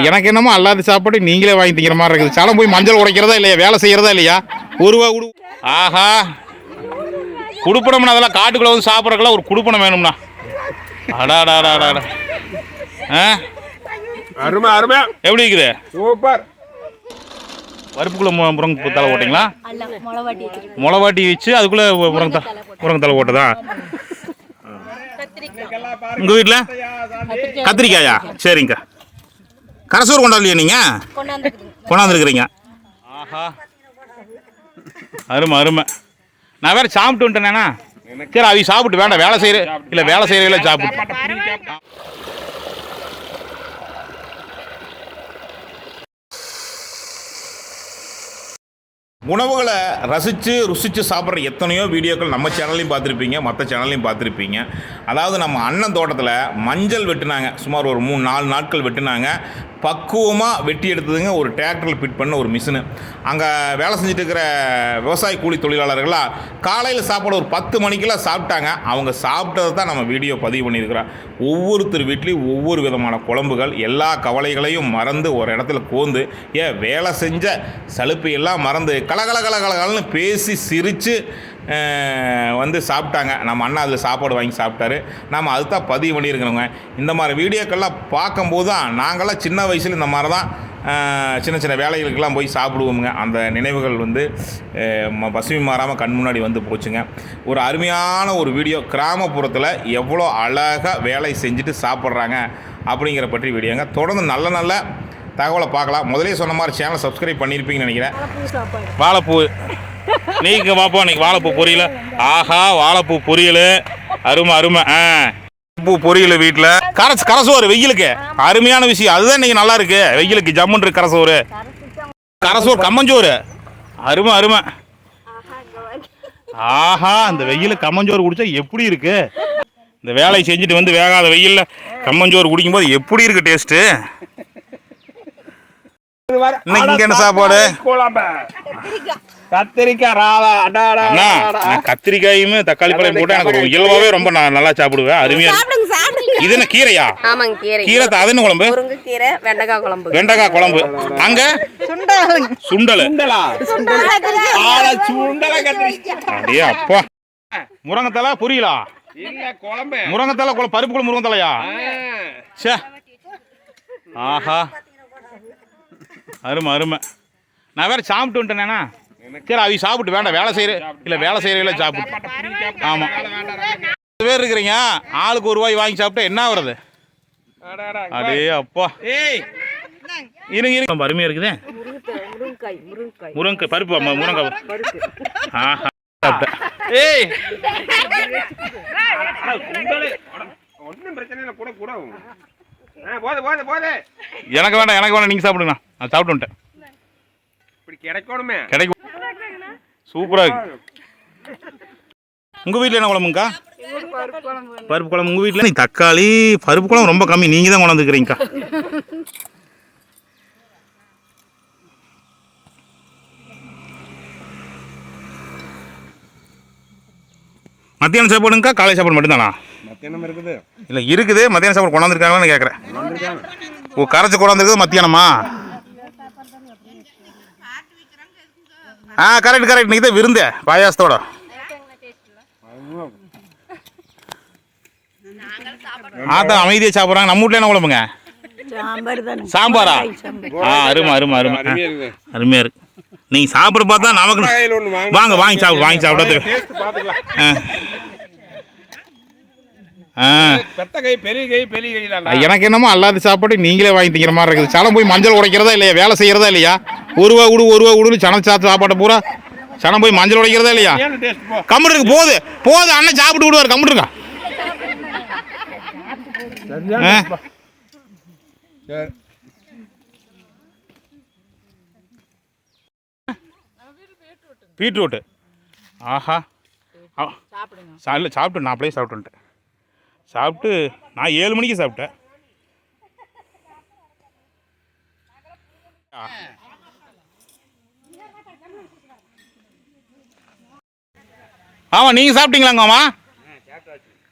எனக்கு என்னமோ அல்லாத சாப்பாடு நீங்களே வாங்கி திங்கிற மாதிரி இருக்குது. சலம் போய் மஞ்சள் உடைக்கிறதா இல்லையா? வேலை செய்யறதா இல்லையா? ஒருவா குடு. ஆஹா. குடுப்பணம்னா அதெல்லாம் காட்டுக்குள்ள வந்து சாப்பிட்றதுக்குலாம் ஒரு குடுப்பணம் வேணும்ண்ணா. அடாடாடாடா ஆ? அருமை அருமை. எப்படி இருக்குது? சூப்பர். பருப்புக்குள்ள முருங்கை தலை போட்டிங்களா? அல்ல முளவாட்டி வச்சு அதுக்குள்ளே முருங்கை த முருங்கை தலை போட்டதா? உங்கள் வீட்டில் கத்திரிக்காயா. சரிங்க. கரசூர் கொண்டாடலையா நீங்கள் கொண்டாந்துருக்குறீங்க. ஆஹா. அருமை அருமை. நான் வேற சாப்பிட்டு வந்துட்டேனேண்ணா. சரி அவி சாப்பிட்டு வேண்டாம். வேலை செய்கிற இல்லை வேலை செய்கிறவங்கள சாப்பிட்டு உணவுகளை ரசித்து ருசித்து சாப்பிட்ற எத்தனையோ வீடியோக்கள் நம்ம சேனல்லையும் பார்த்துருப்பீங்க மற்ற சேனல்லையும் பார்த்துருப்பீங்க. அதாவது நம்ம அண்ணன் தோட்டத்தில் மஞ்சள் வெட்டினாங்க. சுமார் ஒரு மூணு நாலு நாட்கள் வெட்டினாங்க. பக்குவமாக வெட்டி எடுத்ததுங்க. ஒரு டிராக்டரில் ஃபிட் பண்ண ஒரு மிஷினு அங்கே வேலை செஞ்சுட்டு இருக்கிற விவசாய கூலி தொழிலாளர்களாக காலையில் சாப்பாடு ஒரு பத்து மணிக்கெல்லாம் சாப்பிட்டாங்க. அவங்க சாப்பிட்டதை தான் நம்ம வீடியோ பதிவு பண்ணியிருக்கிறோம். ஒவ்வொருத்தர் வீட்லேயும் ஒவ்வொரு விதமான குழம்புகள் எல்லா கவலைகளையும் மறந்து ஒரு இடத்துல கோந்து ஏன் வேலை செஞ்ச சலுப்பையெல்லாம் மறந்து கலகல கலகலன்னு பேசி சிரித்து வந்து சாப்பிட்டாங்க. நம்ம அண்ணா அதில் சாப்பாடு வாங்கி சாப்பிட்டாரு. நம்ம அதுதான் பதிவு பண்ணியிருக்கிறோங்க. இந்த மாதிரி வீடியோக்கெல்லாம் பார்க்கும்போது தான் நாங்களாம் சின்ன வயசில் இந்த மாதிரி தான் சின்ன சின்ன வேலைகளுக்கெல்லாம் போய் சாப்பிடுவோமுங்க. அந்த நினைவுகள் வந்து பசுமை மாறாமல் கண் முன்னாடி வந்து போச்சுங்க. ஒரு அருமையான ஒரு வீடியோ கிராமப்புறத்தில் எவ்வளோ அழகாக வேலை செஞ்சுட்டு சாப்பிட்றாங்க அப்படிங்கிற பற்றி வீடியோங்க. தொடர்ந்து நல்ல நல்ல தகவலை பார்க்கலாம். முதலே சொன்ன மாதிரி சேனலை சப்ஸ்கிரைப் பண்ணியிருப்பீங்கன்னு நினைக்கிறேன். வாழைப்பூ. நீங்க பாப்போம் இன்னைக்கு வாழைப்பூ பொரியல். ஆஹா வாழைப்பூ பொரியல். அருமை அருமை. ஆ. பூ பொரியல் வீட்டில் கரை கரசோறு வெயிலுக்கு. அருமையான விஷயம். அதுதான் இன்னைக்கு நல்லா இருக்கு. வெயிலுக்கு ஜம்முன்ற இருக்கு கரசோறு. கரசோறு கம்மஞ்சோறு. அருமை அருமை. ஆஹா அந்த வெயில கம்மஞ்சோறு குடிச்சா எப்படி இருக்கு? இந்த வேலையை செஞ்சுட்டு வந்து வேகாத வெயில்ல கம்மஞ்சோறு குடிக்கும்போது எப்படி இருக்கு டேஸ்ட்டு சாப்பாடு? கத்திரிக்காயும் தக்காளி பழம் போட்டு எனக்கு இயல்பாவே ரொம்ப நான் நல்லா சாப்பிடுவேன். அருமையா இது என்ன கீரையா? ஆமாங்க கீரை. அது என்ன குழம்பு? வெண்டைக்காய் குழம்பு. வெண்டைக்காய் குழம்பு. அங்க? சுண்டல். சுண்டலா. ஆள சுண்டலா கத்திரிக்காய். அப்படியே அப்பா. முருங்கத்தலை புரியலா? முருங்கத்தலை குழம்பு பருப்பு குழம்பு முருங்கத்தலையா. ச்சே. ஆஹா. அருமை அருமை. நான் வேற சாப்பிட்டு வந்துட்டேனேண்ணா. சரி அவி சாப்பிட்டு வேண்டாம் வேலை செய்கிற இல்லை வேலை செய்கிறவங்கள சாப்பிட்டு ஆமாம் பேர் இருக்கிறீங்க? ஆளுக்கு ஒரு ரூபாய் வாங்கி சாப்பிட்டா என்ன வருது அடாடா. அடே அப்பா. ஏய். இருங்க இருங்க. அருமையாக இருக்குதே. முருங்கை பருப்பு ஆமா, முருங்கை. சாப்பிட்டேன் ஏய். ஒண்ணும் பிரச்சனை இல்லை கூட கூட எனக்கு வேண்டாம் எனக்கு வேண்டாம் நீங்கள் சாப்பிடுங்க நான் சாப்பிட்டு வந்துட்டேன். இப்படி கிடைக்கணுமே. கிடைக்கும். சூப்பராக இருக்கு. உங்கள் வீட்டில் என்ன குழம்புங்கக்கா பருப்பு குழம்பு உங்கள் வீட்டில் நீ தக்காளி பருப்பு குழம்பு ரொம்ப கம்மி. நீங்கள் தான் கொண்டாந்துக்கிறீங்கக்கா. மத்தியானம் சாப்பாடுங்கக்கா? காலை சாப்பாடு மட்டும்தானா? மத்தியானம் இருக்குது? இல்லை இருக்குது. மத்தியானம் சாப்பாடு கொண்டாந்துருக்காங்களான்னு கேட்குறேன் ஓ கரைச்சி கொண்டாந்துருக்குது மத்தியானமா? ஆ கரெக்ட் கரெக்ட் நீங்கள் தான் விருந்தே. பாயாசத்தோட. ஆத்தான் அமைதியாக சாப்பிட்றாங்க. நம்ம வீட்டில் என்ன குழம்புங்க? சாம்பார்? தானே சாம்பாரா. ஆ அருமை அருமை அருமை. அருமையாக இருக்கு. நீங்கள் சாப்பிட பார்த்தா நமக்கு வாங்க. வாங்க சாப்பிடு வாங்கி பாத்துக்கலாம் ஆ. எனக்கு என்னமோ அல்லாத சாப்பாடு நீங்களே வாங்கி திங்கிற மாதிரி இருக்குது. சனம் போய் மஞ்சள் உடைக்கிறதா இல்லையா? வேலை செய்யறதா இல்லையா? ஒரு ரூபா கொடு ஒரு ரூபா கொடுன்னு சனம் சாப்பிட்டு சாப்பாட்டை பூரா சனம் போய் மஞ்சள் உடைக்கிறதா இல்லையா? இருக்கு போகுது. போகுது அண்ணன் சாப்பிட்டு விடுவார்? சரி. பீட்ரூட்டு. ஆஹா. சாப்பிட்டு நான் அப்படியே சாப்பிட்டு வந்துட்டேன் சாப்பிட்டு நான் ஏழு மணிக்கு சாப்பிட்டேன். ஆமாம் நீங்கள் சாப்பிட்டீங்களாங்க மாமா?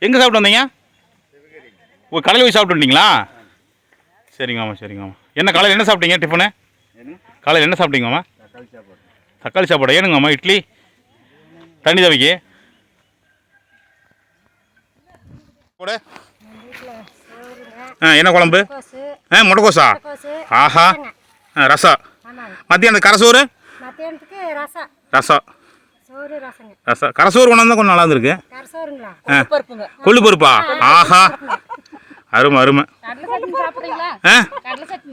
எங்கே சாப்பிட்டு வந்தீங்க? ஓ கடையில் போய் சாப்பிட்டு வந்தீங்களா? சரிங்க மாமா சரிங்க மாமா. என்ன காலையில் என்ன சாப்பிட்டீங்க டிஃபனு காலையில் என்ன சாப்பிட்டீங்க மாமா? தக்காளி சாப்பாடு. ஏனுங்க மாமா இட்லி? தண்ணி தவிக்கி? கூட ஆ என்ன குழம்பு? ஆ முட்டைக்கோசா? ஆஹா. ஆ ரசம் மத்தியானம் கரசோறு மத்தியானத்துக்கு ரசம் ரசம் சோறு ரசங்க. ரசம் கரசோறு கொண்டு வந்தால் கொஞ்சம் நல்லா இருந்திருக்கு. கொள்ளு பருப்பா? ஆஹா. அருமை அருமை. ஆ?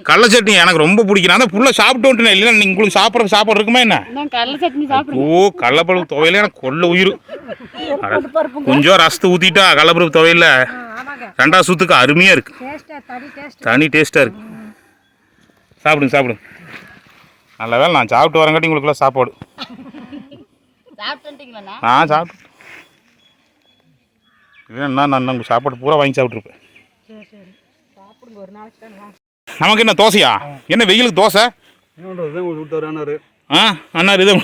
கடலை சட்னி. எனக்கு ரொம்ப பிடிக்கும். நான் தான் ஃபுல்லாக சாப்பிட்டு வந்துட்டேன் இல்லைன்னா நீங்கள் உங்களுக்கு சாப்பிட்ற சாப்பாடு இருக்குமா என்ன? கடலை சட்னி ஓ கடலப்பருப்பு துவையில எனக்கு கொள்ள உயிர். கொஞ்சம் ரசத்தை ஊற்றிட்டா கடலப்பருப்பு துவையில. ஆமாங்க. ரெண்டாவது சுத்துக்கு அருமையாக இருக்குது டேஸ்ட்டாக தனி டேஸ்ட் தனி டேஸ்ட்டாக இருக்கு. சாப்பிடுங்க சாப்பிடுங்க. நல்ல வேலை நான் சாப்பிட்டு வரங்காட்டி உங்களுக்குலாம் சாப்பாடு. ஆ சாப்பிட்டு இல்லைன்னா நான் உங்கள் சாப்பாடு பூரா வாங்கி சாப்பிட்ருப்பேன் நமக்கு என்ன தோசையா? என்ன வெயிலுக்கு தோசை? ஆ அண்ணா இது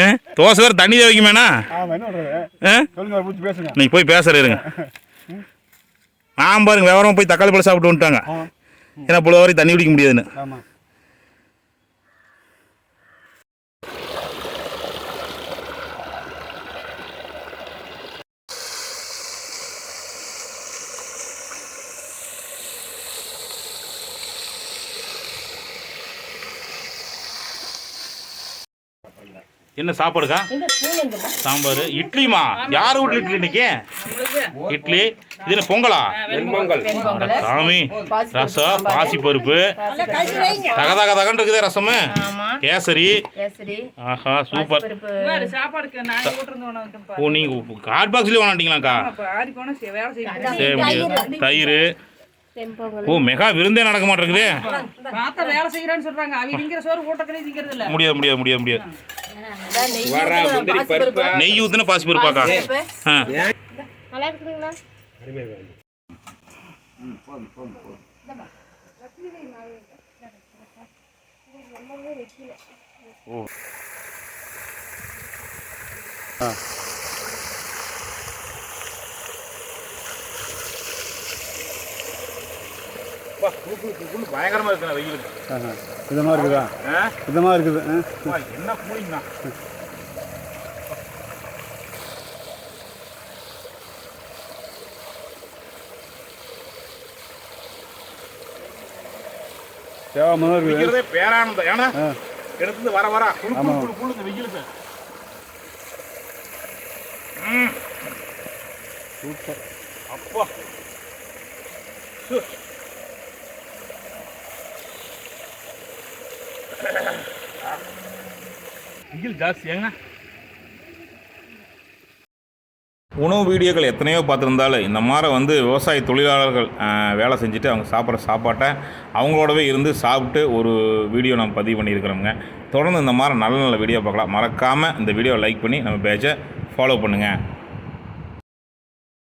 ஆ, தோசை வேறு தண்ணி தான் வைக்குமேண்ணா? ஆ நீ போய் பேசுகிற இருங்க. நான் பாருங்க விவரமா போய் தக்காளி பழம் சாப்பிட்டு வந்துட்டாங்க. ஏன்னா புள்ள வரைக்கும் தண்ணி குடிக்க முடியாதுன்னு. என்ன சாப்பாடுக்கா? சாம்பார். இட்லிமா யார் வீட்ல இட்லி இன்னைக்கு? இட்லி. இது என்ன பொங்கலா? சாமி. ரசம் பாசி பருப்பு தக தக தகன்னு இருக்குதே ரசமு. கேசரி. கேசரி. ஆஹா சூப்பர். ஓ நீங்க கார்ட் பாக்ஸ்லயே வேணாட்டீங்களாக்கா செய்ய சரி தயிர். ஓ மெகா விருந்தே நடக்க மாட்டேங்குது. பார்த்தா வேலை செய்யறேன்னு சொல்றாங்க. அவங்க திங்கிற சோறு ஊட்டக்கணே திங்கிறது இல்ல முடியாது முடியாது முடியாது. முடியாது வர முந்திரி பருப்பு? நெய் ஊத்துன பாசி பருப்பாக்கா? ஆ. நல்லா இருக்குதுங்களா? பயங்கரமா இருக்குண்ணா வெயிலுக்கு. இதமாக இருக்குதா? இதமாக இருக்குது என்ன கூலிங்கண்ணா? தேவாமல் தான் இருக்குது. பேரானந்தம். ஏன்னா. எடுத்து வர வர குளு இந்த வெயிலுக்கு. சூப்பர். அப்பா. சு. ஜாஸ்தி உணவு வீடியோக்கள் எத்தனையோ பார்த்துருந்தாலும் இந்த மாதிரி வந்து விவசாய தொழிலாளர்கள் வேலை செஞ்சுட்டு அவங்க சாப்பிட்ற சாப்பாட்டை அவங்களோடவே இருந்து சாப்பிட்டு ஒரு வீடியோ நம்ம பதிவு பண்ணியிருக்கிறோங்க தொடர்ந்து இந்த மாதிரி நல்ல நல்ல வீடியோ பார்க்கலாம். மறக்காமல் இந்த வீடியோவை லைக் பண்ணி நம்ம பேஜை ஃபாலோ பண்ணுங்கள்